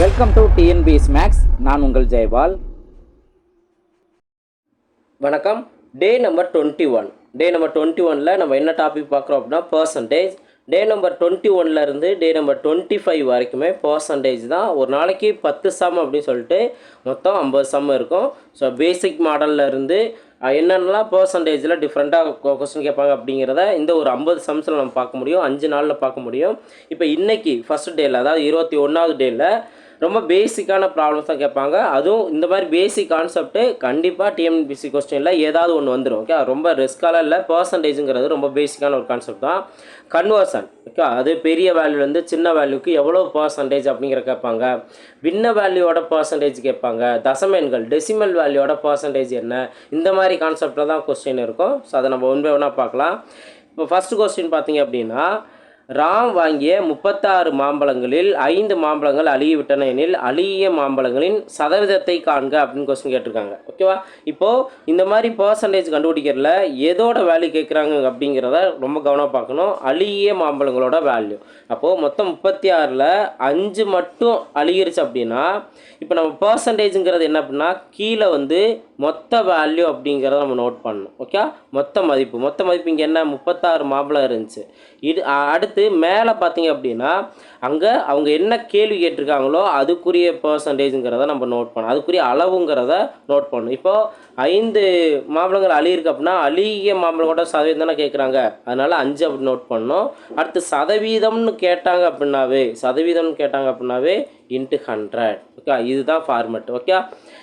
Welcome to TNPS maths நான் உங்கள் ஜெயபால் வணக்கம். Day number twenty one day number twenty ஒனில் நம்ம என்ன டாபிக் பார்க்குறோம் அப்படின்னா பர்சன்டேஜ் டே நம்பர் டுவெண்ட்டி ஒன்லேருந்து டே நம்பர் டுவெண்ட்டி ஃபைவ் வரைக்குமே பர்சன்டேஜ் தான் ஒரு நாளைக்கு பத்து சம் அப்படின்னு சொல்லிட்டு மொத்தம் ஐம்பது சம் இருக்கும். ஸோ பேசிக் மாடலில் இருந்து என்னென்னலாம் பர்சன்டேஜில் டிஃப்ரெண்ட்டாக கொஸ்டின் கேட்பாங்க அப்படிங்கிறத இந்த ஒரு ஐம்பது சம்ஸில் நம்ம பார்க்க முடியும். அஞ்சு நாளில் பார்க்க முடியும். இப்போ இன்றைக்கி ஃபஸ்ட் டேயில் அதாவது இருபத்தி ஒன்றாவது டேயில் ரொம்ப பேசிக்கான ப்ராப்ளம்ஸ் தான் கேட்பாங்க. அதுவும் இந்த மாதிரி பேசிக் கான்செப்ட்டு கண்டிப்பாக டிஎன்பிசி கொஸ்டினில் ஏதாவது ஒன்று வந்துடும் ஓகே ரொம்ப ரிஸ்க்கால இல்லை பர்சன்டேஜுங்கிறது ரொம்ப பேசிக்கான ஒரு கான்செப்ட் தான். கன்வர்சன் ஓகே அது பெரிய வேல்யூலேருந்து சின்ன வேல்யூக்கு எவ்வளோ பர்சன்டேஜ் அப்படிங்கிற கேட்பாங்க. பின்ன வேல்யூவோட பர்சன்டேஜ் கேட்பாங்க. தசமென்கள் டெசிமல் வேல்யூவோட பர்சன்டேஜ் என்ன? இந்த மாதிரி கான்செப்டில் தான் கொஸ்டின் இருக்கும். ஸோ அதை நம்ம ஒன் பை பார்க்கலாம். இப்போ ஃபஸ்ட்டு கொஸ்டின் பார்த்தீங்க அப்படின்னா ராம் வாங்கிய முப்பத்தாறு மாம்பழங்களில் ஐந்து மாம்பழங்கள் அழுகிவிட்டன எனில் அழுகிய மாம்பழங்களின் சதவீதத்தை காண்க அப்படின்னு கொஸ்டின் கேட்டிருக்காங்க. ஓகேவா இப்போது இந்த மாதிரி பர்சன்டேஜ் கண்டுபிடிக்கிறதுல எதோட வேல்யூ கேட்குறாங்க அப்படிங்கிறத ரொம்ப கவனம் பார்க்கணும். அழுகிய மாம்பழங்களோட வேல்யூ அப்போது மொத்தம் முப்பத்தி ஆறில் அஞ்சு மட்டும் அழுகிருச்சு அப்படின்னா இப்போ நம்ம பர்சன்டேஜுங்கிறது என்ன அப்படின்னா கீழே வந்து மொத்த வேல்யூ அப்படிங்கிறத நம்ம நோட் பண்ணணும். ஓகே மொத்த மதிப்பு. மொத்த மதிப்பு இங்கே என்ன? முப்பத்தாறு மாம்பழம் இருந்துச்சு. இது அடுத்து அடுத்து மேலே பார்த்தீங்க அப்படின்னா அங்கே அவங்க என்ன கேள்வி கேட்டிருக்காங்களோ அதுக்குரிய பர்சன்டேஜுங்கிறத நம்ம நோட் பண்ணணும். அதுக்குரிய அளவுங்கிறத நோட் பண்ணணும். இப்போது ஐந்து மாம்பழங்கள் அழியிருக்கு அப்படின்னா அழிய மாம்பழங்களோட சதவீதம் தானே கேட்குறாங்க. அதனால் அஞ்சு அப்படி நோட் பண்ணணும். அடுத்து சதவீதம்னு கேட்டாங்க அப்படின்னாவே சதவீதம்னு கேட்டாங்க அப்படின்னாவே இன்ட்டு ஹண்ட்ரட் ஓகே இதுதான் ஃபார்மெட் ஓகே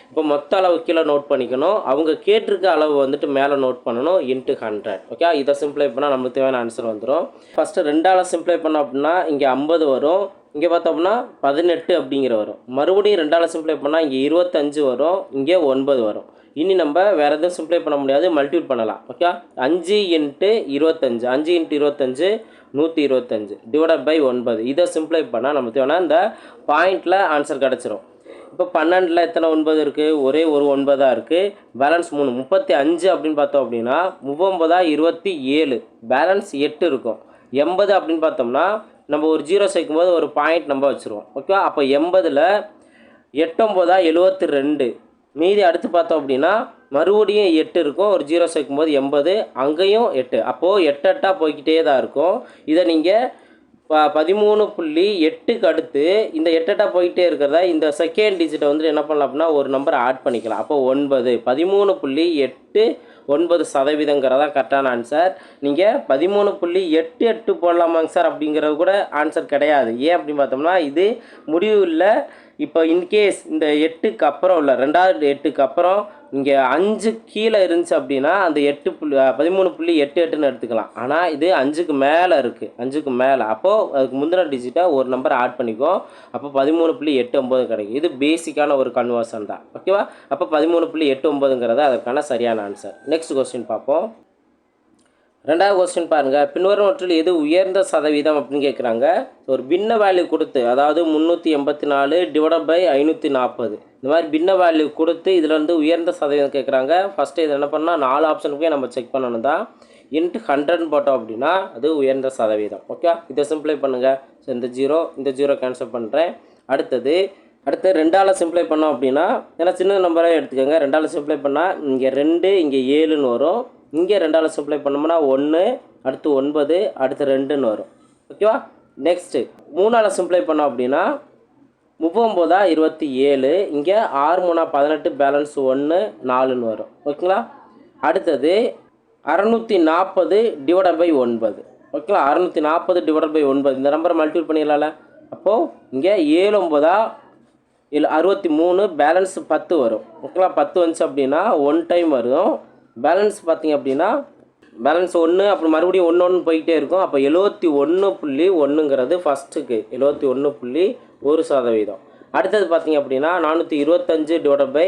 இப்போ மொத்த அளவு கீழே நோட் பண்ணிக்கணும். அவங்க கேட்டிருக்க அளவு வந்துட்டு மேலே நோட் பண்ணணும். இன்ட்டு ஹண்ட்ரட் ஓகே இதை சிம்ப்ளை பண்ணால் நம்மளுக்கு தேவையான ஆன்சர் வந்துடும் ஃபஸ்ட்டு ரெண்டால் சிம்ப்ளை பண்ணோம் அப்படின்னா இங்கே ஐம்பது வரும். இங்கே பார்த்தோம்னா பதினெட்டு அப்படிங்கிற வரும். மறுபடியும் ரெண்டால் சிம்ப்ளை பண்ணால் இங்கே இருபத்தஞ்சு வரும். இங்கே ஒன்பது வரும். இனி நம்ம வேறு எதுவும் சிம்ப்ளை பண்ண முடியாது. மல்டிபிள் பண்ணலாம். ஓகே அஞ்சு இன்ட்டு இருபத்தஞ்சு. அஞ்சு இன்ட்டு இருபத்தஞ்சு நூற்றி இருபத்தஞ்சு. டிவைட் பை ஒன்பது. இதை சிம்ப்ளை பண்ணால் நமக்கு தேவைன்னா இந்த பாயிண்டில் ஆன்சர் கிடச்சிரும். இப்போ பன்னெண்டில் எத்தனை ஒன்பது இருக்குது ஒரே ஒரு ஒன்பதாக இருக்குது பேலன்ஸ் மூணு. முப்பத்தி அஞ்சு அப்படின்னு பார்த்தோம் அப்படின்னா முப்பொம்பதா இருபத்தி ஏழு. பேலன்ஸ் எட்டு இருக்கும். எண்பது அப்படின்னு பார்த்தோம்னா நம்ம ஒரு ஜீரோ சேர்க்கும் போது ஒரு பாயிண்ட் நம்ம வச்சுருவோம். ஓகேவா அப்போ எண்பதில் எட்டொம்போதா எழுபத்தி ரெண்டு மீதி அடுத்து பார்த்தோம் அப்படின்னா மறுபடியும் எட்டு இருக்கும். ஒரு ஜீரோ சேர்க்கும் போது எண்பது அங்கேயும் எட்டு. அப்போது எட்டு எட்டாக போய்க்கிட்டே தான் இருக்கும். இதை நீங்கள் ப பதிமூணு புள்ளி எட்டுக்கு அடுத்து இந்த எட்டெட்டாக போயிட்டே இருக்கிறத இந்த செகண்ட் டிஜிட்டை வந்து என்ன பண்ணலாம் அப்படின்னா ஒரு நம்பர் ஆட் பண்ணிக்கலாம். அப்போ ஒன்பது. பதிமூணு புள்ளி எட்டு ஒன்பது சதவீதங்கிறதா கரெக்டான ஆன்சர் நீங்கள் பதிமூணு புள்ளி எட்டு எட்டு போடலாமாங்க சார் அப்படிங்கிறது கூட ஆன்சர் கிடையாது. ஏன் அப்படின்னு பார்த்தோம்னா இது முடிவு இல்லை இப்போ இன்கேஸ் இந்த எட்டுக்கு அப்புறம் இல்லை ரெண்டாவது எட்டுக்கு அப்புறம் இங்கே அஞ்சு கீழே இருந்துச்சு அப்படின்னா அந்த எட்டு புள்ளி பதிமூணு புள்ளி எட்டு எட்டுன்னு எடுத்துக்கலாம். ஆனால் இது அஞ்சுக்கு மேலே இருக்குது அஞ்சுக்கு மேலே. அப்போது அதுக்கு முந்தின டிஜிட்டாக ஒரு நம்பர் ஆட் பண்ணிக்கோ. அப்போ பதிமூணு புள்ளி எட்டு ஒம்பது கிடைக்கும். இது பேசிக்கான ஒரு கன்வர்ஷன் தான். ஓகேவா அப்போ பதிமூணு புள்ளி எட்டு ஒம்பதுங்கிறது அதற்கான சரியான ஆன்சர் நெக்ஸ்ட் கொஸ்டின் பார்ப்போம். ரெண்டாவது கொஸ்டின் பாருங்கள் பின்வருவற்றில் எது உயர்ந்த சதவீதம் அப்படின்னு கேட்குறாங்க ஒரு பின்ன வேல்யூ கொடுத்து அதாவது முந்நூற்றி எண்பத்தி நாலு டிவைட் பை ஐநூற்றி நாற்பது. இந்த மாதிரி பின்ன வேல்யூ கொடுத்து இதில் வந்து உயர்ந்த சதவீதம் கேட்குறாங்க ஃபஸ்ட்டு இதில் என்ன பண்ணால் நாலு ஆப்ஷனுக்குமே நம்ம செக் பண்ணணும் தான். இன்ட்டு ஹண்ட்ரட்னு போட்டோம் அப்படின்னா அது உயர்ந்த சதவீதம். ஓகே இதை சிம்ப்ளை பண்ணுங்கள் ஸோ இந்த ஜீரோ இந்த ஜீரோ கேன்சல் பண்ணுறேன் அடுத்தது அடுத்து ரெண்டால் சிம்ப்ளை பண்ணோம் அப்படின்னா ஏன்னா சின்ன நம்பரே எடுத்துக்கோங்க. ரெண்டால் சிம்ப்ளை பண்ணால் இங்கே ரெண்டு இங்கே ஏழுன்னு வரும். இங்கே ரெண்டால் சிம்ப்ளை பண்ணோம்னா ஒன்று அடுத்து ஒன்பது அடுத்து ரெண்டுன்னு வரும். ஓகேவா நெக்ஸ்ட்டு மூணால் சிம்ப்ளை பண்ணோம் அப்படின்னா முப்பொம்போதா இருபத்தி ஏழு இங்கே ஆறு மூணா பதினெட்டு பேலன்ஸ் ஒன்று நாலுன்னு வரும். ஓகேங்களா? அடுத்தது அறநூற்றி நாற்பது டிவைட் பை ஒன்பது. ஓகேங்களா? அறநூற்றி நாற்பது டிவைட் பை ஒன்பது. இந்த நம்பரை மல்டிபிள் பண்ணிடலாம்ல. அப்போது இங்கே ஏழு ஒம்பதா இல்லை அறுபத்தி மூணு பேலன்ஸ் பத்து வரும். ஓகேங்களா? பத்து வந்துச்சு அப்படின்னா ஒன் டைம் வரும். பேலன்ஸ் பார்த்திங்க அப்படின்னா பேலன்ஸ் ஒன்று அப்புறம் மறுபடியும் ஒன்று ஒன்று போய்கிட்டே இருக்கும். அப்போ எழுபத்தி ஒன்று புள்ளி ஒன்றுங்கிறது ஃபஸ்ட்டுக்கு எழுபத்தி ஒன்று புள்ளி ஒரு சதவீதம். அடுத்தது பார்த்தீங்க அப்படின்னா நானூற்றி இருபத்தஞ்சு டிவைட் பை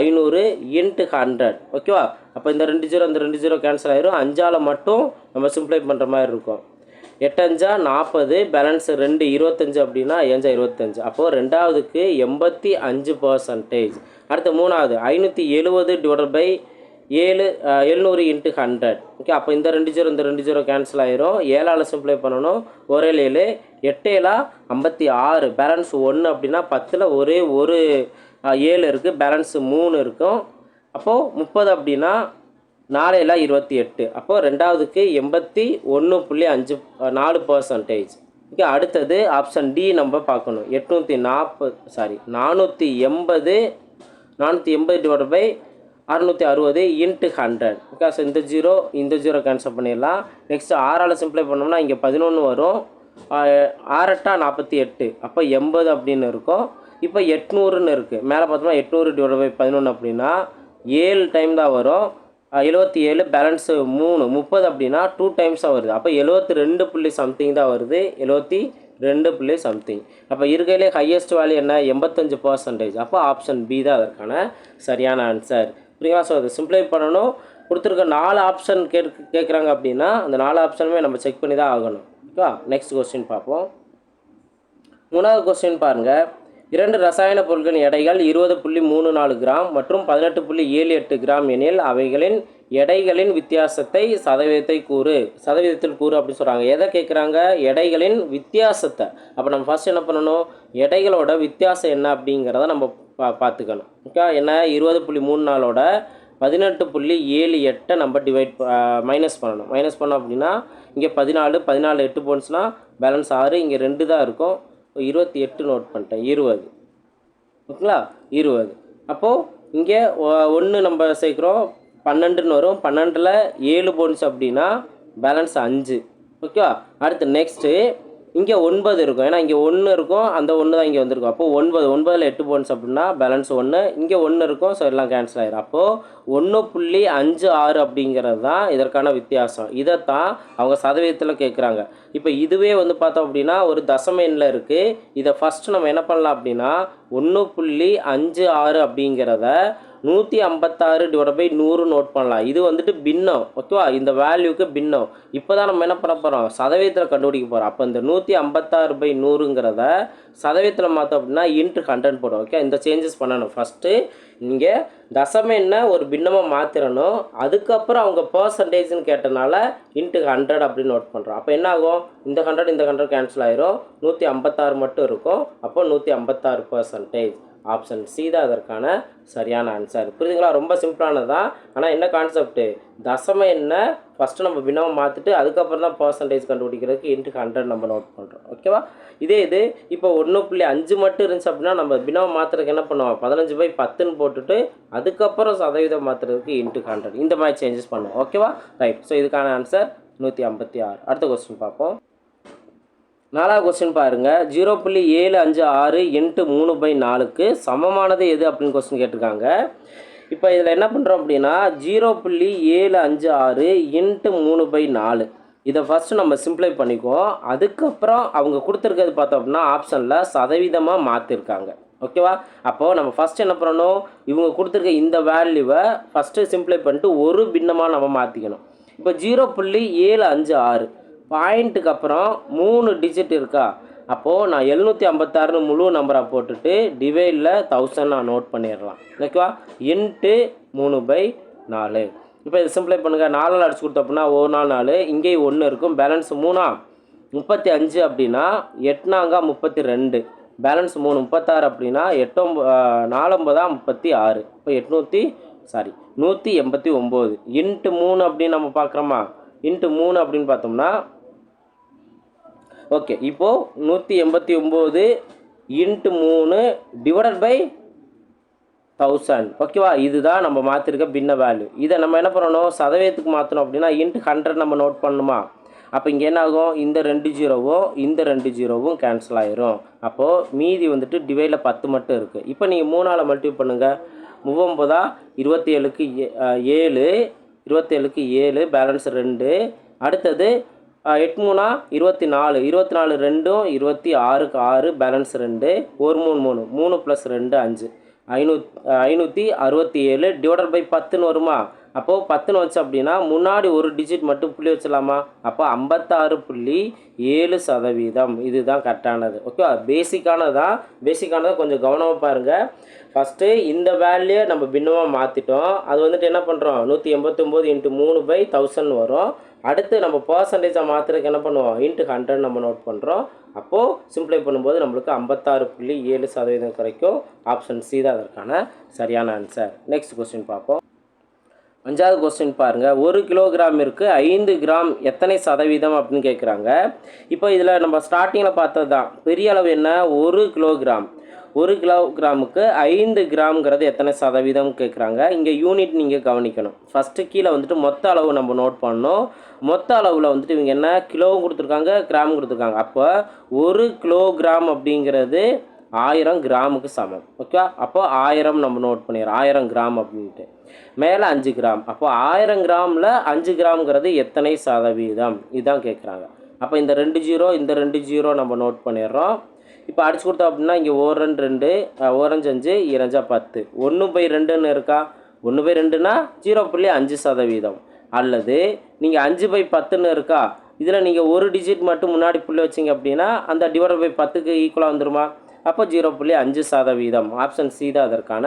ஐநூறு இன்ட்டு ஹண்ட்ரட் ஓகேவா அப்போ இந்த ரெண்டு ஜீரோ இந்த ரெண்டு ஜீரோ கேன்சல் ஆயிரும். அஞ்சால் மட்டும் நம்ம சிம்ப்ளை பண்ணுற மாதிரி இருக்கும். எட்டஞ்சா நாற்பது பேலன்ஸ் ரெண்டு இருபத்தஞ்சு அப்படின்னா ஏஞ்சா இருபத்தஞ்சு. அப்போது ரெண்டாவதுக்கு எண்பத்தி அஞ்சு பர்சன்டேஜ் அடுத்து மூணாவது ஐநூற்றி எழுபது டிவைட் பை ஏழு எழுநூறு இன்ட்டு ஹண்ட்ரட் ஓகே அப்போ இந்த ரெண்டு ஜீரோ இந்த ரெண்டு ஜீரோ கேன்சல் ஆயிரும். ஏழால் சிம்ப்ளை பண்ணணும். ஒரே ஏழு எட்டேலா ஐம்பத்தி ஆறு. பேலன்ஸ் ஒன்று அப்படின்னா பத்தில் ஒரே ஒரு ஏழு இருக்குது பேலன்ஸு மூணு இருக்கும். அப்போது முப்பது அப்படின்னா நாலேலா இருபத்தி எட்டு. அப்போது ரெண்டாவதுக்கு எண்பத்தி ஒன்று புள்ளி அஞ்சு நாலு பர்சன்டேஜ் ஓகே அடுத்தது ஆப்ஷன் டி நம்ம பார்க்கணும். எட்நூற்றி நாற்பது சாரி நானூற்றி எண்பது நானூற்றி எண்பது டிவைட் பை அறுநூற்றி அறுபது இன்ட்டு ஹண்ட்ரட் பிகாஸ் இந்த ஜீரோ இந்த ஜீரோ கேன்சல் பண்ணிடலாம். நெக்ஸ்ட் ஆறால் சிம்ப்ளை பண்ணோம்னா இங்கே பதினொன்று வரும். ஆறட்டா நாற்பத்தி எட்டு அப்போ எண்பது அப்படின்னு இருக்கும். இப்போ எட்நூறுன்னு இருக்குது மேலே பார்த்தோம்னா எட்நூறு டிவைட் பை பதினொன்று அப்படின்னா ஏழு டைம் தான் வரும். எழுபத்தி ஏழு பேலன்ஸு மூணு. முப்பது அப்படின்னா டூ டைம்ஸாக வருது. அப்போ எழுபத்தி ரெண்டு புள்ளி சம்திங் தான் வருது. எழுபத்தி ரெண்டு புள்ளி சம்திங் அப்போ இருக்கையிலே ஹையஸ்ட் வேல்யூ என்ன? எண்பத்தஞ்சு பர்சன்டேஜ் அப்போ ஆப்ஷன் பி தான் அதற்கான சரியான ஆன்சர் புரியுமா ஸோ அதை சிம்ப்ளை பண்ணணும். கொடுத்துருக்க நாலு ஆப்ஷன் கேட்கு கேட்குறாங்க அப்படின்னா அந்த நாலு ஆப்ஷனுமே நம்ம செக் பண்ணி தான் ஆகணும் ஓகேவா நெக்ஸ்ட் கொஸ்டின் பார்ப்போம். மூணாவது கொஸ்டின் பாருங்கள் இரண்டு ரசாயன பொருட்களின் எடைகள் இருபது புள்ளி மூணு நாலு கிராம் மற்றும் பதினெட்டு புள்ளி ஏழு எட்டு கிராம் எனில் அவைகளின் எடைகளின் வித்தியாசத்தை சதவீதத்தை கூறு. சதவீதத்தில் கூறு அப்படின்னு சொல்கிறாங்க எதை கேட்குறாங்க? எடைகளின் வித்தியாசத்தை. அப்போ நம்ம ஃபர்ஸ்ட் என்ன பண்ணணும்? எடைகளோட வித்தியாசம் என்ன அப்படிங்கிறத நம்ம பா பார்த்துக்கணும் ஓகே என்ன இருபது புள்ளி மூணு நாளோட பதினெட்டு புள்ளி ஏழு எட்டை நம்ம டிவைட் மைனஸ் பண்ணணும். மைனஸ் பண்ணோம் அப்படின்னா இங்கே பதினாலு பதினாலு எட்டு போன்ஸ்னால் பேலன்ஸ் ஆறு இங்கே ரெண்டு தான் இருக்கும். இருபத்தி எட்டு நோட் பண்ணிட்டேன். இருபது. ஓகேங்களா இருபது. அப்போது இங்கே ஒன்று நம்ம சேர்க்குறோம். பன்னெண்டுன்னு வரும். பன்னெண்டில் ஏழு போன்ஸ் அப்படின்னா பேலன்ஸ் அஞ்சு. ஓகேவா அடுத்து நெக்ஸ்ட்டு இங்கே ஒன்பது இருக்கும். ஏன்னா இங்கே ஒன்று இருக்கும் அந்த ஒன்று தான் இங்கே வந்திருக்கும். அப்போது ஒன்பது ஒன்பதில் எட்டு போன்ஸ் அப்படின்னா பேலன்ஸ் ஒன்று இங்கே ஒன்று இருக்கும் ஸோ எல்லாம் கேன்சல் ஆயிடும் அப்போது ஒன்று புள்ளி அஞ்சு ஆறு அப்படிங்கிறது தான் இதற்கான வித்தியாசம். இதைத்தான் அவங்க சதவீதத்தில் கேட்குறாங்க இப்போ இதுவே வந்து பார்த்தோம் அப்படின்னா ஒரு தசம எண்ணில் இருக்குது இதை ஃபஸ்ட்டு நம்ம என்ன பண்ணலாம் அப்படின்னா ஒன்று புள்ளி அஞ்சு ஆறு அப்படிங்கிறத நூற்றி ஐம்பத்தாறு டிவைட் பை நூறு நோட் பண்ணலாம். இது வந்துட்டு பின்னம். ஓகேவா? இந்த வேல்யூக்கு பின்னம். இப்போ தான் நம்ம என்ன பண்ண போகிறோம் சதவீதத்தில் கண்டுபிடிக்க போகிறோம் அப்போ இந்த நூற்றி ஐம்பத்தாறு பை நூறுங்கிறத சதவீதத்தில் மாற்றோம் அப்படின்னா இன்ட்டு ஹண்ட்ரட் போடும். ஓகே? இந்த சேஞ்சஸ் பண்ணணும். ஃபஸ்ட்டு இங்கே தசம என்ன ஒரு பின்னமாக மாற்றிடணும் அதுக்கப்புறம் அவங்க பர்சன்டேஜ்னு கேட்டனால இன்ட்டு ஹண்ட்ரட் அப்படின்னு நோட் பண்ணுறோம் அப்போ என்ன ஆகும்? இந்த ஹண்ட்ரட் இந்த ஹண்ட்ரட் கேன்சல் ஆயிரும். நூற்றி ஐம்பத்தாறு மட்டும் இருக்கும். அப்போ நூற்றி ஐம்பத்தாறு பர்சன்டேஜ் ஆப்ஷன் சி தான் அதற்கான சரியான ஆன்சர் புரியுதுங்களா? ரொம்ப சிம்பிளானது தான் ஆனால் என்ன கான்செப்ட்டு தசம என்ன ஃபஸ்ட்டு நம்ம வினவம் மாற்றிட்டு அதுக்கப்புறம் தான் பர்சன்டேஜ் கண்டுபிடிக்கிறதுக்கு இன்ட்டு ஹண்ட்ரட் நம்ம நோட் பண்ணுறோம் ஓகேவா இதே இது இப்போ ஒன்று புள்ளி அஞ்சு மட்டும் இருந்துச்சு அப்படின்னா நம்ம பின்னமாக மாற்றுறதுக்கு என்ன பண்ணுவோம்? பதினஞ்சு பை பத்துன்னு போட்டுட்டு அதுக்கப்புறம் சதவீதம் மாற்றுறதுக்கு இன்ட்டு ஹண்ட்ரட் இந்த மாதிரி சேஞ்சஸ் பண்ணுவோம். ஓகேவா ரைட் ஸோ இதுக்கான ஆன்சர் நூற்றி ஐம்பத்தி ஆறு. அடுத்த கொஸ்டின் பார்ப்போம். நாலாவது கொஸ்டின் பாருங்கள் ஜீரோ புள்ளி ஏழு அஞ்சு ஆறு இன்ட்டு மூணு பை நாலுக்கு சமமானது எது அப்படின்னு கொஸ்டின் கேட்டிருக்காங்க. இப்போ இதில் என்ன பண்ணுறோம் அப்படின்னா ஜீரோ புள்ளி ஏழு அஞ்சு ஆறு இன்ட்டு மூணு பை நாலு. இதை ஃபஸ்ட்டு நம்ம சிம்ப்ளை பண்ணிக்குவோம். அதுக்கப்புறம் அவங்க கொடுத்துருக்கிறது பார்த்தோம் அப்படின்னா ஆப்ஷனில் சதவீதமாக மாற்றிருக்காங்க ஓகேவா அப்போது நம்ம ஃபஸ்ட் என்ன பண்ணணும்? இவங்க கொடுத்துருக்க இந்த வேல்யூவை ஃபஸ்ட்டு சிம்ப்ளை பண்ணிட்டு ஒரு பின்னமாக நம்ம மாற்றிக்கணும் இப்போ ஜீரோ புள்ளி ஏழு அஞ்சு ஆறு. பாயிண்ட்டுக்கு அப்புறம் மூணு டிஜிட் இருக்கா? அப்போது நான் எழுநூற்றி ஐம்பத்தாறுனு முழு நம்பராக போட்டுட்டு டிவைடில் தௌசண்ட் நான் நோட் பண்ணிடலாம். ஓகேவா? இன்ட்டு மூணு பை நாலு. இப்போ இது சிம்பிளை பண்ணுங்கள் நாலில் அடிச்சு கொடுத்தோம்னா அப்படின்னா ஒரு நாள் நாலு இங்கேயும் ஒன்று இருக்கும். பேலன்ஸ் மூணா? முப்பத்தி அஞ்சு அப்படின்னா எட்னாங்க முப்பத்தி ரெண்டு. பேலன்ஸ் மூணு முப்பத்தாறு அப்படின்னா எட்டொம்ப நாலொம்பதா முப்பத்தி ஆறு. இப்போ எட்நூற்றி சாரி நூற்றி எண்பத்தி ஒம்பது. இன்ட்டு மூணு அப்படின்னு நம்ம பார்க்குறோமா? இன்ட்டு மூணு அப்படின்னு பார்த்தோம்னா ஓகே இப்போது நூற்றி எண்பத்தி ஒம்பது இன்ட்டு மூணு டிவைடட் பை தௌசண்ட் ஓகேவா இதுதான் நம்ம மாற்றிருக்க பின்ன வேல்யூ இதை நம்ம என்ன பண்ணணும்? சதவீதத்துக்கு மாற்றணும் அப்படின்னா இன்ட்டு ஹண்ட்ரட் நம்ம நோட் பண்ணணுமா அப்போ இங்கே என்ன ஆகும்? இந்த ரெண்டு ஜீரோவும் இந்த ரெண்டு ஜீரோவும் கேன்சல் ஆயிரும். அப்போது மீதி வந்துட்டு டிவைடில் பத்து மட்டும் இருக்குது இப்போ நீங்கள் மூணால் மல்டிபிள் பண்ணுங்கள் முப்பொம்பதா இருபத்தி ஏழுக்கு ஏழு இருபத்தேழுக்கு ஏழு பேலன்ஸ் ரெண்டு. அடுத்தது எட்டு மூணா இருபத்தி நாலு. இருபத்தி நாலு ரெண்டும் இருபத்தி ஆறுக்கு ஆறு பேலன்ஸ் ரெண்டு. ஒரு மூணு மூணு. மூணு ப்ளஸ் ரெண்டு அஞ்சு. ஐநூத் ஐநூற்றி அறுபத்தி ஏழு. டிவைடட் பை பத்துன்னு வருமா? அப்போது பத்துன்னு வச்சு அப்படின்னா முன்னாடி ஒரு டிஜிட் மட்டும் புள்ளி வச்சிடலாமா? அப்போ ஐம்பத்தாறு புள்ளி ஏழு சதவீதம். இதுதான் கரெக்டானது ஓகே பேசிக்கானது தான். பேசிக்கானதை கொஞ்சம் கவனமாக பாருங்கள் ஃபஸ்ட்டு இந்த வேல்யூ நம்ம பின்னமாக மாற்றிட்டோம் அது வந்துட்டு என்ன பண்ணுறோம் நூற்றி எண்பத்தொம்போது இன்ட்டு மூணு பை தௌசண்ட் வரும். அடுத்து நம்ம பர்சன்டேஜாக மாற்றுறதுக்கு என்ன பண்ணுவோம்? இன்ட்டு ஹண்ட்ரட் நம்ம நோட் பண்ணுறோம் அப்போது சிம்ப்ளை பண்ணும்போது நம்மளுக்கு ஐம்பத்தாறு புள்ளி ஏழு சதவீதம் கிடைக்கும். ஆப்ஷன் சி தான் அதற்கான சரியான ஆன்சர் நெக்ஸ்ட் கொஸ்டின் பார்ப்போம். அஞ்சாவது கொஸ்டின் பாருங்கள் ஒரு கிலோகிராமிற்கு ஐந்து கிராம் எத்தனை சதவீதம் அப்படின்னு கேட்குறாங்க இப்போ இதில் நம்ம ஸ்டார்டிங்கில் பார்த்தது தான் பெரிய அளவு என்ன? ஒரு கிலோகிராம் ஒரு கிலோகிராமுக்கு ஐந்து கிராம்ங்கிறது எத்தனை சதவீதம் கேட்குறாங்க இங்கே யூனிட் நீங்கள் கவனிக்கணும். ஃபஸ்ட்டு கீழே வந்துட்டு மொத்த அளவு நம்ம நோட் பண்ணணும். மொத்த அளவில் வந்துட்டு இவங்க என்ன? கிலோவும் கொடுத்துருக்காங்க கிராம் கொடுத்துருக்காங்க. அப்போ ஒரு கிலோகிராம் அப்படிங்கிறது ஆயிரம் கிராமுக்கு சமம். ஓகே அப்போ ஆயிரம் நம்ம நோட் பண்ணிடுறோம். ஆயிரம் கிராம் அப்படின்ட்டு. மேலே அஞ்சு கிராம். அப்போ ஆயிரம் கிராமில் அஞ்சு கிராம்ங்கிறது எத்தனை சதவீதம்? இதுதான் கேட்குறாங்க அப்போ இந்த ரெண்டு ஜீரோ இந்த ரெண்டு ஜீரோ நம்ம நோட் பண்ணிடுறோம். இப்போ அடிச்சு கொடுத்தோம் அப்படின்னா இங்கே ஓரன் ரெண்டு ஓரஞ்சு அஞ்சு இரஞ்சா பத்து. ஒன்று பை ரெண்டுன்னு இருக்கா? ஒன்று பை ரெண்டுனா ஜீரோ புள்ளி அஞ்சு சதவீதம். அல்லது நீங்கள் அஞ்சு பை பத்துன்னு இருக்கா? இதில் நீங்கள் ஒரு டிஜிட் மட்டும் முன்னாடி புள்ளி வச்சிங்க அப்படின்னா அந்த டிவைட் பை பத்துக்கு ஈக்குவலாக வந்துருமா? அப்போ ஜீரோ புள்ளி அஞ்சு சதவீதம். ஆப்ஷன் சி தான் அதற்கான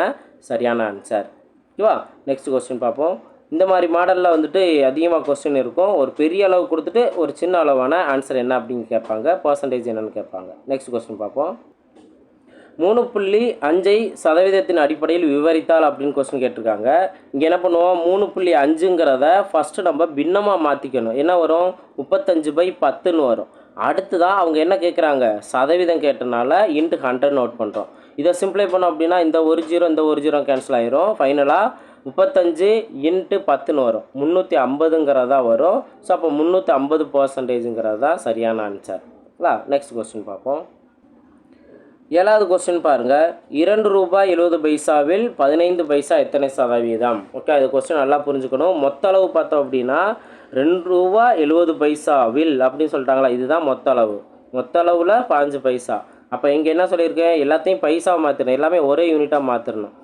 சரியான ஆன்சர் ஓகேவா நெக்ஸ்ட் கொஸ்டின் பார்ப்போம். இந்த மாதிரி மாடலில் வந்துட்டு அதிகமாக கொஸ்டின் இருக்கும். ஒரு பெரிய அளவு கொடுத்துட்டு ஒரு சின்ன அளவான ஆன்சர் என்ன அப்படின்னு கேட்பாங்க. பர்சன்டேஜ் என்னென்னு கேட்பாங்க. நெக்ஸ்ட் கொஸ்டின் பார்ப்போம். மூணு புள்ளி அஞ்சை சதவீதத்தின் அடிப்படையில் விவரித்தால் அப்படின்னு கொஸ்டின் கேட்டிருக்காங்க. இங்கே என்ன பண்ணுவோம்? மூணு புள்ளி அஞ்சுங்கிறத ஃபஸ்ட்டு நம்ம பின்னமாக மாற்றிக்கணும் என்ன வரும்? முப்பத்தஞ்சு பை பத்துன்னு வரும். அடுத்ததாக அவங்க என்ன கேட்குறாங்க சதவீதம் கேட்டனால இன்ட்டு ஹண்ட்ரட் நோட் பண்ணுறோம் இதை சிம்ப்ளை பண்ணோம் அப்படின்னா இந்த ஒரு ஜீரோ இந்த ஒரு ஜீரோ கேன்சல் ஆயிரும். ஃபைனலாக முப்பத்தஞ்சு இன்ட்டு பத்துன்னு வரும். முந்நூற்றி ஐம்பதுங்கிறதா வரும். ஸோ அப்போ முந்நூற்றி ஐம்பது பர்சன்டேஜுங்கிறது தான் சரியான ஆன்சர் நெக்ஸ்ட் கொஸ்டின் பார்ப்போம். ஏழாவது கொஸ்டின் பாருங்கள் இரண்டு ரூபாய் எழுபது பைசாவில் பதினைந்து பைசா எத்தனை சதவீதம்? ஓகே அது கொஸ்டின் நல்லா புரிஞ்சுக்கணும். மொத்த அளவு பார்த்தோம் அப்படின்னா ரெண்டு ரூபா எழுபது பைசாவில் அப்படின்னு சொல்லிட்டாங்களா? இதுதான் மொத்த அளவு. மொத்த அளவில் பாஞ்சு பைசா. அப்போ இங்கே என்ன சொல்லியிருக்கேன்? எல்லாத்தையும் பைசா மாற்றணும் எல்லாமே ஒரே யூனிட்டாக மாற்றிடணும்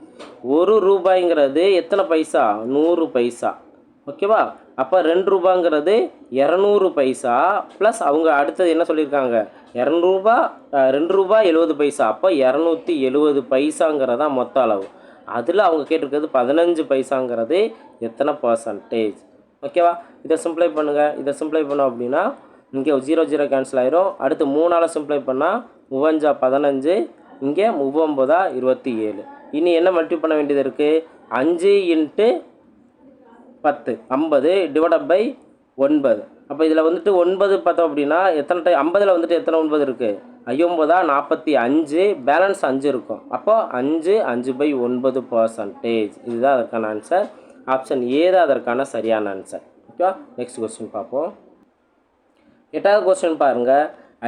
ஒரு ரூபாய்ங்கிறது எத்தனை பைசா? நூறு பைசா. ஓகேவா? அப்போ ரெண்டு ரூபாங்கிறது இரநூறு பைசா. ப்ளஸ் அவங்க அடுத்தது என்ன சொல்லியிருக்காங்க? இரநூறுபா ரெண்டு ரூபா எழுபது பைசா. அப்போ இரநூத்தி எழுபது பைசாங்கிறதான் மொத்த அளவு. அதில் அவங்க கேட்டிருக்கிறது பதினஞ்சு பைசாங்கிறது எத்தனை பர்சன்டேஜ் ஓகேவா? இதை சிம்ப்ளை பண்ணுங்கள் இதை சிம்ப்ளை பண்ணோம் அப்படின்னா இங்கே ஜீரோ ஜீரோ கேன்சல் ஆயிரும். அடுத்து மூணால் சிம்ப்ளை பண்ணால் மூவஞ்சா பதினஞ்சு இங்கே முவ்வொம்பதா இருபத்தி ஏழு. இனி என்ன மல்டி பண்ண வேண்டியது இருக்குது அஞ்சு இன்ட்டு பத்து ஐம்பது டிவைட் பை ஒன்பது. அப்போ இதில் வந்துட்டு ஒன்பது பார்த்தோம் அப்படின்னா எத்தனை டை ஐம்பதில் வந்துட்டு எத்தனை ஒன்பது இருக்குது ஐம்பதா நாற்பத்தி அஞ்சு பேலன்ஸ் அஞ்சு இருக்கும். அப்போது அஞ்சு அஞ்சு பை ஒன்பது பர்சன்டேஜ் இதுதான் அதற்கான ஆன்சர் ஆப்ஷன் ஏ தான் அதற்கான சரியான ஆன்சர் ஓகேவா நெக்ஸ்ட் கொஸ்டின் பார்ப்போம். எட்டாவது கொஸ்டின் பாருங்க.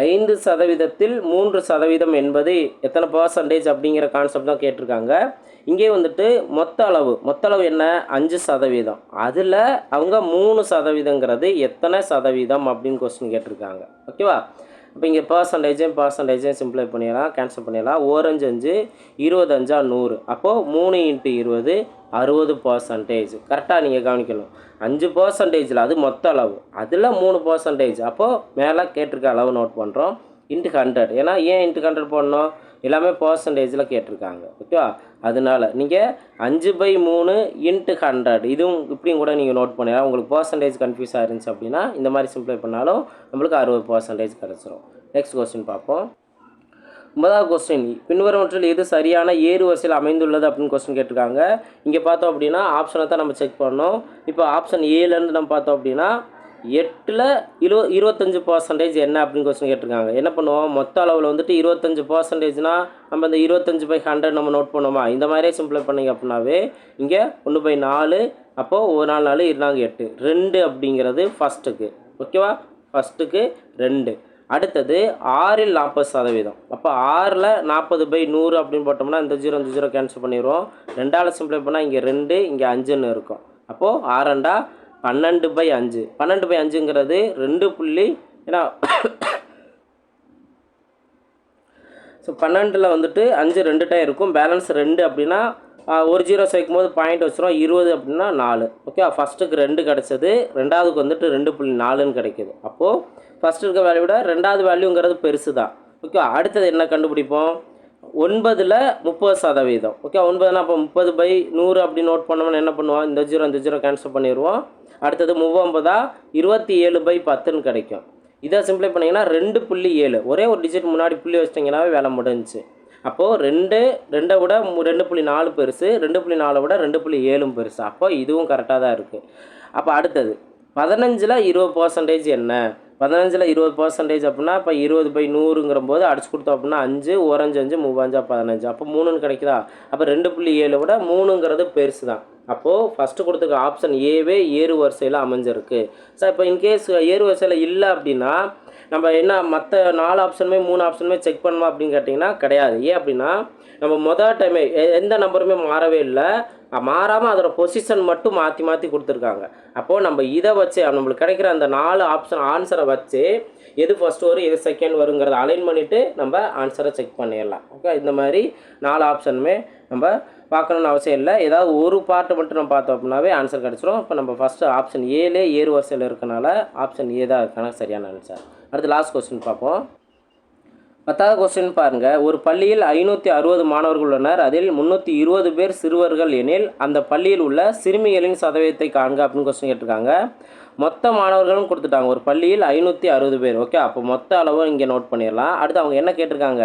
ஐந்து சதவீதத்தில் மூன்று சதவீதம் என்பது எத்தனை பர்சன்டேஜ் அப்படிங்கிற கான்செப்ட் தான் கேட்டிருக்காங்க. இங்கே வந்துட்டு மொத்த அளவு. மொத்த அளவு என்ன? அஞ்சு சதவீதம். அதில் அவங்க மூணு சதவீதங்கிறது எத்தனை சதவீதம் அப்படின்னு கொஸ்டின் கேட்டிருக்காங்க. ஓகேவா இப்போ இங்கே பர்சன்டேஜையும் பர்சன்டேஜையும் சிம்ப்ளை பண்ணிடலாம் கேன்சல் பண்ணிடலாம். ஓரஞ்சு அஞ்சு இருபது நூறு. அப்போது மூணு இன்ட்டு இருபது அறுபது பர்சன்டேஜ் கரெக்டாக நீங்கள் கவனிக்கணும். அஞ்சு பர்சன்டேஜில் அது மொத்த அளவு. அதில் மூணு பர்சன்டேஜ் அப்போது மேலே கேட்டிருக்க அளவு நோட் பண்ணுறோம் இன்ட்டு ஹண்ட்ரட் ஏன்னா ஏன் இன்ட்டு ஹண்ட்ரட் போடணும்? எல்லாமே பர்சன்டேஜில் கேட்டிருக்காங்க. ஓகேவா? அதனால நீங்கள் அஞ்சு பை மூணு இன்ட்டு ஹண்ட்ரட் இதுவும் இப்படியும் கூட நீங்கள் நோட் பண்ணிடலாம். உங்களுக்கு பர்சன்டேஜ் கன்ஃபியூஸ் ஆயிருந்துச்சு அப்படின்னா இந்த மாதிரி சிம்ப்ளை பண்ணாலும் நம்மளுக்கு அறுபது பர்சன்டேஜ் கிடச்சிரும். நெக்ஸ்ட் கொஸ்டின் பார்ப்போம். ஒன்பதாவது கொஸ்டின் பின்வருவற்றில் எது சரியான ஏறு வரிசையில் அமைந்துள்ளது அப்படின்னு கொஸ்டின் கேட்டிருக்காங்க. இங்கே பார்த்தோம் அப்படின்னா ஆப்ஷனை தான் நம்ம செக் பண்ணோம். இப்போ ஆப்ஷன் ஏலேருந்து நம்ம பார்த்தோம் அப்படின்னா எட்டில் இரு இருபத்தஞ்சி பர்சன்டேஜ் என்ன அப்படின்னு கொஸ்டின் கேட்டிருக்காங்க. என்ன பண்ணுவோம்? மொத்த அளவில் வந்துட்டு இருபத்தஞ்சி பர்சன்டேஜ்னால் நம்ம இந்த இருபத்தஞ்சி பை ஹண்ட்ரட் நம்ம நோட் பண்ணுவோமா? இந்த மாதிரியே சிம்பிளை பண்ணிங்க அப்படின்னாவே இங்கே ஒன்று பை நாலு அப்போது ஒரு நாலு நாலு இருந்தாங்க எட்டு. ரெண்டு அப்படிங்கிறது ஃபஸ்ட்டுக்கு ஓகேவா ஃபஸ்ட்டுக்கு ரெண்டு. அடுத்தது ஆறில் நாற்பது சதவீதம். அப்போ ஆறில் நாற்பது பை நூறு அப்படின்னு போட்டோம்னா இந்த ஜீரோ இந்த ஜீரோ கேன்சல் பண்ணிடுவோம். ரெண்டால் சிம்ப்ளை பண்ணால் இங்கே ரெண்டு இங்கே அஞ்சுன்னு இருக்கும். அப்போது ஆறண்டா பன்னெண்டு பை அஞ்சு. பன்னெண்டு பை அஞ்சுங்கிறது ரெண்டு புள்ளி ஏன்னா ஸோ பன்னெண்டில் வந்துட்டு அஞ்சு ரெண்டு டைம் இருக்கும். பேலன்ஸ் ரெண்டு அப்படின்னா ஒரு ஜீரோ சேர்க்கும் போது பாயிண்ட் வச்சுரும். இருபது அப்படின்னா நாலு. ஓகே ஃபஸ்ட்டுக்கு ரெண்டு கிடச்சது. ரெண்டாவதுக்கு வந்துட்டு ரெண்டு புள்ளி நாலுன்னு கிடைக்குது. அப்போது ஃபஸ்ட்டு இருக்க வேல்யூ விட ரெண்டாவது வேல்யூங்கிறது பெருசு தான் ஓகே அடுத்தது என்ன கண்டுபிடிப்போம்? ஒன்பதில் முப்பது சதவீதம். ஓகே ஒன்பதுனா அப்போ முப்பது பை நூறு அப்படி நோட் பண்ணோம்னா என்ன பண்ணுவோம்? இந்த ஜீரோ இந்த ஜீரோ கேன்சல் பண்ணிடுவோம் அடுத்தது மூவம்பதா இருபத்தி ஏழு பை பத்துன்னு கிடைக்கும். இதை சிம்பிளை பண்ணிங்கன்னா ரெண்டு புள்ளி ஏழு. ஒரே ஒரு டிஜிட் முன்னாடி புள்ளி வச்சிட்டிங்கனாவே வேலை முடிஞ்சுச்சு. அப்போது ரெண்டு ரெண்டை விட ரெண்டு புள்ளி நாலு பெருசு ரெண்டு புள்ளி நாலை விட ரெண்டு புள்ளி ஏழும் பெருசு. அப்போ இதுவும் கரெக்டாக தான் இருக்குது அப்போ அடுத்தது பதினஞ்சில் இருபது பர்சன்டேஜ் என்ன? பதினஞ்சில் இருபது பர்சன்டேஜ் அப்படின்னா இப்போ இருபது பை நூறுங்கிற போது அடிச்சு கொடுத்தோம் அப்படின்னா அஞ்சு ஓரஞ்சு அஞ்சு மூவாஞ்சா பதினஞ்சு. அப்போ மூணுன்னு கிடைக்குதா? அப்போ ரெண்டு புள்ளி ஏழை விட மூணுங்கிறது பெருசு தான். அப்போது ஃபஸ்ட்டு கொடுத்துருக்க ஆப்ஷன் ஏவே ஏறு வரிசையில் அமைஞ்சிருக்கு. சார் இப்போ இன்கேஸ் ஏறு வரிசையில் இல்லை அப்படின்னா நம்ம என்ன மற்ற நாலு ஆப்ஷனுமே மூணு ஆப்ஷனுமே செக் பண்ணலாம் அப்படின்னு கேட்டிங்கன்னா கிடையாது. ஏன் அப்படின்னா நம்ம மொதல் டைமே எந்த நம்பருமே மாறவே இல்லை. மாறாமல் அதோட பொசிஷன் மட்டும் மாற்றி மாற்றி கொடுத்துருக்காங்க. அப்போது நம்ம இதை வச்சு நம்மளுக்கு கிடைக்கிற அந்த நாலு ஆப்ஷன் ஆன்சரை வச்சு எது ஃபஸ்ட் வரும் எது செகண்ட் வருங்கிறத அலைன் பண்ணிவிட்டு நம்ம ஆன்சரை செக் பண்ணிடலாம். ஓகே இந்த மாதிரி நாலு ஆப்ஷனுமே நம்ம பார்க்கணுன்னு அவசியம் இல்லை. ஏதாவது ஒரு பார்ட்டை மட்டும் நம்ம பார்த்தோம் அப்படின்னாவே ஆன்சர் கிடச்சிரும். இப்போ நம்ம ஃபஸ்ட்டு ஆப்ஷன் ஏலே ஏறு வரிசையில் இருக்கனால ஆப்ஷன் ஏ தான் இருக்கான சரியான ஆன்சர் அடுத்து லாஸ்ட் கொஸ்டின் பார்ப்போம். பத்தாவது கொஸ்டின் பாருங்கள் ஒரு பள்ளியில் ஐநூற்றி அறுபது மாணவர்கள் உள்ளனர். அதில் முந்நூற்றி இருபது பேர் சிறுவர்கள் எனில் அந்த பள்ளியில் உள்ள சிறுமிகளின் சதவீதத்தை காண்க அப்படின்னு கொஸ்டின் கேட்டிருக்காங்க. மொத்த மாணவர்களும் கொடுத்துட்டாங்க. ஒரு பள்ளியில் ஐநூற்றி அறுபது பேர். ஓகே அப்போ மொத்த அளவும் இங்கே நோட் பண்ணிடலாம். அடுத்து அவங்க என்ன கேட்டிருக்காங்க?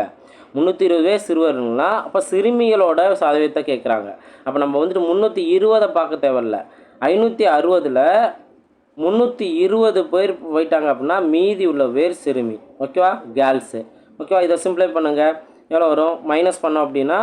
முந்நூற்றி இருபது பேர் சிறுவர்கள்னா அப்போ சிறுமிகளோட சதவீதத்தை கேட்குறாங்க. அப்போ நம்ம வந்துட்டு முந்நூற்றி இருபதை பார்க்க தேவையில்ல. ஐநூற்றி அறுபதில் முந்நூற்றி இருபது பேர் போயிட்டாங்க அப்படின்னா மீதி உள்ள பேர் சிறுமி. ஓகேவா? கேர்ள்ஸு ஓகேவா? இதை சிம்ப்ளை பண்ணுங்கள் எவ்வளோ வரும்? மைனஸ் பண்ணோம் அப்படின்னா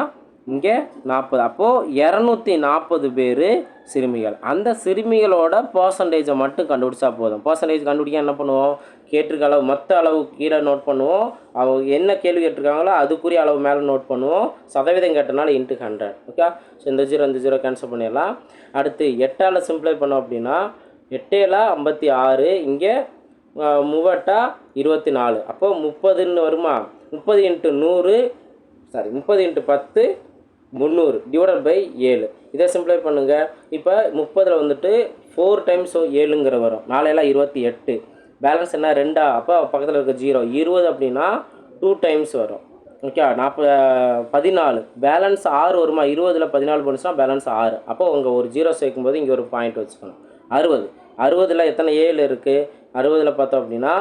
இங்கே நாற்பது. அப்போது இரநூத்தி நாற்பது பேர் சிறுமிகள். அந்த சிறுமிகளோட பர்சன்டேஜை மட்டும் கண்டுபிடிச்சா போதும். பர்சன்டேஜ் கண்டுபிடிக்க என்ன பண்ணுவோம்? கேட்டிருக்க அளவு மொத்த அளவு கீழே நோட் பண்ணுவோம். அவங்க என்ன கேள்வி கேட்டிருக்காங்களோ அதுக்குரிய அளவு மேலே நோட் பண்ணுவோம். சதவீதம் கேட்டனால இன்ட்டு ஹண்ட்ரட் ஓகே ஸோ இந்த ஜீரோ இந்த ஜீரோ கேன்சல் பண்ணிடலாம். அடுத்து எட்டால் சிம்ப்ளை பண்ணோம் அப்படின்னா எட்டேலா ஐம்பத்தி ஆறு இங்கே மூவட்டா இருபத்தி நாலு. அப்போ முப்பதுன்னு வருமா? முப்பது இன்ட்டு நூறு சாரி முப்பது இன்ட்டு பத்து முந்நூறு டிவைடட் பை ஏழு. இதை சிம்ப்ளை பண்ணுங்கள் இப்போ முப்பதில் வந்துட்டு ஃபோர் டைம்ஸ் ஏழுங்கிற வரும். நாளையெல்லாம் இருபத்தி எட்டு. பேலன்ஸ் என்ன? ரெண்டா? அப்போ பக்கத்தில் இருக்க ஜீரோ இருபது அப்படின்னா டூ டைம்ஸ் வரும். ஓகே நாற்ப பதினாலு. பேலன்ஸ் ஆறு வருமா? இருபதில் பதினாலு பண்ணுச்சுன்னா பேலன்ஸ் ஆறு. அப்போ உங்கள் ஒரு ஜீரோ சேர்க்கும்போது இங்கே ஒரு பாயிண்ட் வச்சுக்கணும். அறுபது. அறுபதில் எத்தனை? ஏழு இருக்குது அறுபதில் பார்த்தோம் அப்படின்னா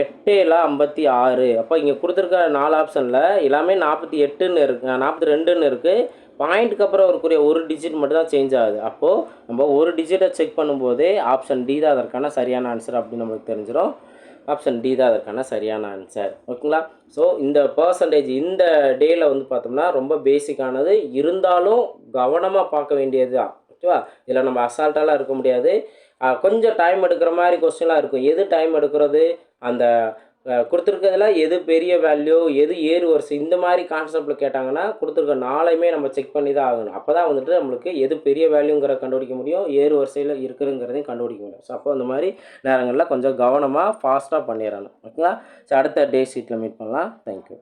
எட்டேல ஐம்பத்தி ஆறு. அப்போ இங்கே கொடுத்துருக்க நாலு ஆப்ஷனில் எல்லாமே நாற்பத்தி எட்டுன்னு இருக்கு. நாற்பத்தி ரெண்டுன்னு இருக்குது பாயிண்ட்டுக்கு அப்புறம் இருக்கக்கூடிய ஒரு டிஜிட் மட்டும் தான் சேஞ்ச் ஆகுது. அப்போது நம்ம ஒரு டிஜிட்டை செக் பண்ணும்போதே ஆப்ஷன் டி தான் அதற்கான சரியான ஆன்சர் அப்படின்னு நம்மளுக்கு தெரிஞ்சிடும் ஆப்ஷன் டி தான் அதற்கான சரியான ஆன்சர் ஓகேங்களா? ஸோ இந்த பர்சன்டேஜ் இந்த டேயில் வந்து பார்த்தோம்னா ரொம்ப பேசிக்கானது இருந்தாலும் கவனமாக பார்க்க வேண்டியது தான் ஓகேவா? இதில் நம்ம அசால்ட்டாலாம் இருக்க முடியாது. கொஞ்சம் டைம் எடுக்கிற மாதிரி கொஸ்டின்லாம் இருக்கும். எது டைம் எடுக்கிறது? அந்த கொடுத்துருக்கிறதுல எது பெரிய வேல்யூ எது ஏறு வரிசை? இந்த மாதிரி கான்செப்டில் கேட்டாங்கன்னா கொடுத்துருக்க நாளையுமே நம்ம செக் பண்ணி தான் ஆகணும். அப்போ தான் வந்துட்டு நம்மளுக்கு எது பெரிய வேல்யூங்கிற கண்டுபிடிக்க முடியும் ஏறு வரிசையில் இருக்குதுங்கிறதையும் கண்டுபிடிக்க முடியும். ஸோ அப்போ அந்த மாதிரி நேரங்களில் கொஞ்சம் கவனமாக ஃபாஸ்ட்டாக பண்ணிடணும். ஓகேங்களா? ஸோ அடுத்த டே ஷீட்டில் மீட் பண்ணலாம். தேங்க்யூ